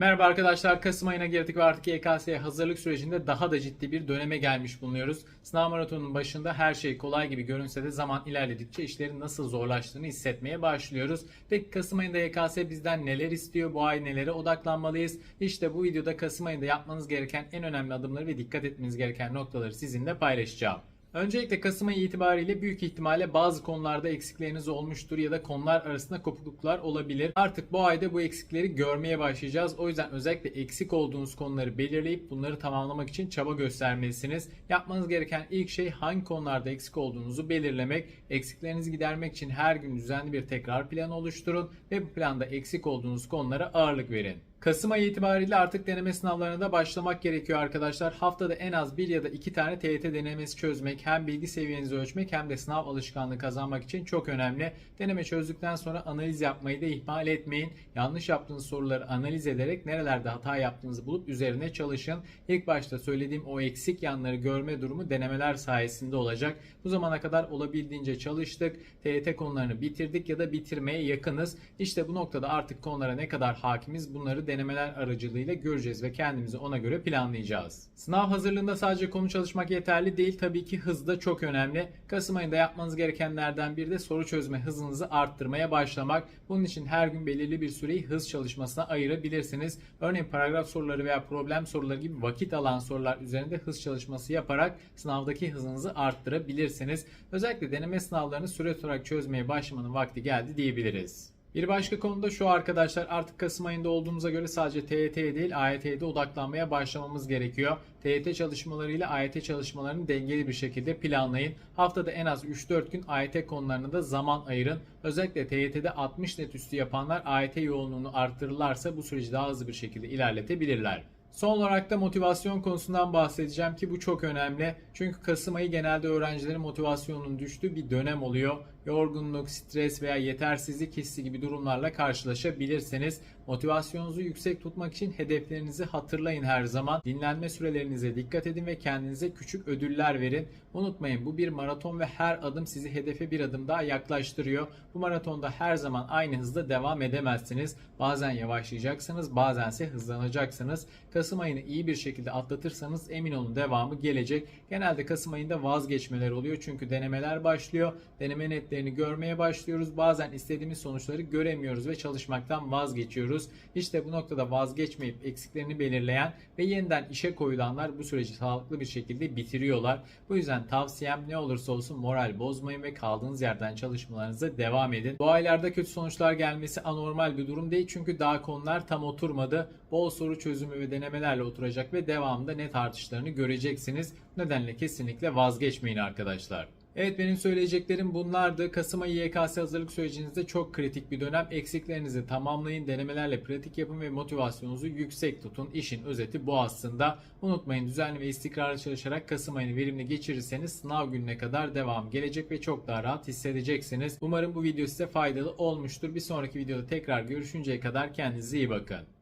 Merhaba arkadaşlar. Kasım ayına girdik ve artık YKS'ye hazırlık sürecinde daha da ciddi bir döneme gelmiş bulunuyoruz. Sınav maratonunun başında her şey kolay gibi görünse de zaman ilerledikçe işlerin nasıl zorlaştığını hissetmeye başlıyoruz. Peki Kasım ayında YKS bizden neler istiyor? Bu ay nelere odaklanmalıyız? İşte bu videoda Kasım ayında yapmanız gereken en önemli adımları ve dikkat etmeniz gereken noktaları sizinle paylaşacağım. Öncelikle Kasım ayı itibariyle büyük ihtimalle bazı konularda eksikleriniz olmuştur ya da konular arasında kopukluklar olabilir. Artık bu ayda bu eksikleri görmeye başlayacağız. O yüzden özellikle eksik olduğunuz konuları belirleyip bunları tamamlamak için çaba göstermelisiniz. Yapmanız gereken ilk şey hangi konularda eksik olduğunuzu belirlemek. Eksiklerinizi gidermek için her gün düzenli bir tekrar planı oluşturun ve bu planda eksik olduğunuz konulara ağırlık verin. Kasım ayı itibariyle artık deneme sınavlarına da başlamak gerekiyor arkadaşlar. Haftada en az bir ya da iki tane TYT denemesi çözmek hem bilgi seviyenizi ölçmek hem de sınav alışkanlığı kazanmak için çok önemli. Deneme çözdükten sonra analiz yapmayı da ihmal etmeyin. Yanlış yaptığınız soruları analiz ederek nerelerde hata yaptığınızı bulup üzerine çalışın. İlk başta söylediğim o eksik yanları görme durumu denemeler sayesinde olacak. Bu zamana kadar olabildiğince çalıştık. TYT konularını bitirdik ya da bitirmeye yakınız. İşte bu noktada artık konulara ne kadar hakimiz bunları denemeler aracılığıyla göreceğiz ve kendimizi ona göre planlayacağız. Sınav hazırlığında sadece konu çalışmak yeterli değil. Tabii ki hız da çok önemli. Kasım ayında yapmanız gerekenlerden biri de soru çözme hızınızı arttırmaya başlamak. Bunun için her gün belirli bir süreyi hız çalışmasına ayırabilirsiniz. Örneğin paragraf soruları veya problem soruları gibi vakit alan sorular üzerinde hız çalışması yaparak sınavdaki hızınızı arttırabilirsiniz. Özellikle deneme sınavlarını süre olarak çözmeye başlamanın vakti geldi diyebiliriz. Bir başka konu da şu arkadaşlar artık Kasım ayında olduğumuza göre sadece TYT'ye değil AYT'ye de odaklanmaya başlamamız gerekiyor. TYT çalışmalarıyla AYT çalışmalarını dengeli bir şekilde planlayın. Haftada en az 3-4 gün AYT konularına da zaman ayırın. Özellikle TYT'de 60 net üstü yapanlar AYT yoğunluğunu arttırırlarsa bu süreci daha hızlı bir şekilde ilerletebilirler. Son olarak da motivasyon konusundan bahsedeceğim ki bu çok önemli. Çünkü Kasım ayı genelde öğrencilerin motivasyonunun düştüğü bir dönem oluyor. Yorgunluk, stres veya yetersizlik hissi gibi durumlarla karşılaşabilirsiniz. Motivasyonunuzu yüksek tutmak için hedeflerinizi hatırlayın her zaman. Dinlenme sürelerinize dikkat edin ve kendinize küçük ödüller verin. Unutmayın bu bir maraton ve her adım sizi hedefe bir adım daha yaklaştırıyor. Bu maratonda her zaman aynı hızda devam edemezsiniz. Bazen yavaşlayacaksınız, bazense hızlanacaksınız. Kasım ayını iyi bir şekilde atlatırsanız emin olun devamı gelecek. Genelde Kasım ayında vazgeçmeler oluyor çünkü denemeler başlıyor. Deneme netlerini görmeye başlıyoruz. Bazen istediğimiz sonuçları göremiyoruz ve çalışmaktan vazgeçiyoruz. İşte bu noktada vazgeçmeyip eksiklerini belirleyen ve yeniden işe koyulanlar bu süreci sağlıklı bir şekilde bitiriyorlar. Bu yüzden tavsiyem ne olursa olsun moral bozmayın ve kaldığınız yerden çalışmalarınıza devam edin. Bu aylarda kötü sonuçlar gelmesi anormal bir durum değil çünkü daha konular tam oturmadı. Bol soru çözümü ve denemelerle oturacak ve devamında net artışlarını göreceksiniz. Nedenle kesinlikle vazgeçmeyin arkadaşlar. Evet benim söyleyeceklerim bunlardı. Kasım ayı YKS hazırlık sürecinizde çok kritik bir dönem. Eksiklerinizi tamamlayın, denemelerle pratik yapın ve motivasyonunuzu yüksek tutun. İşin özeti bu aslında. Unutmayın düzenli ve istikrarlı çalışarak Kasım ayını verimli geçirirseniz sınav gününe kadar devam gelecek ve çok daha rahat hissedeceksiniz. Umarım bu video size faydalı olmuştur. Bir sonraki videoda tekrar görüşünceye kadar kendinize iyi bakın.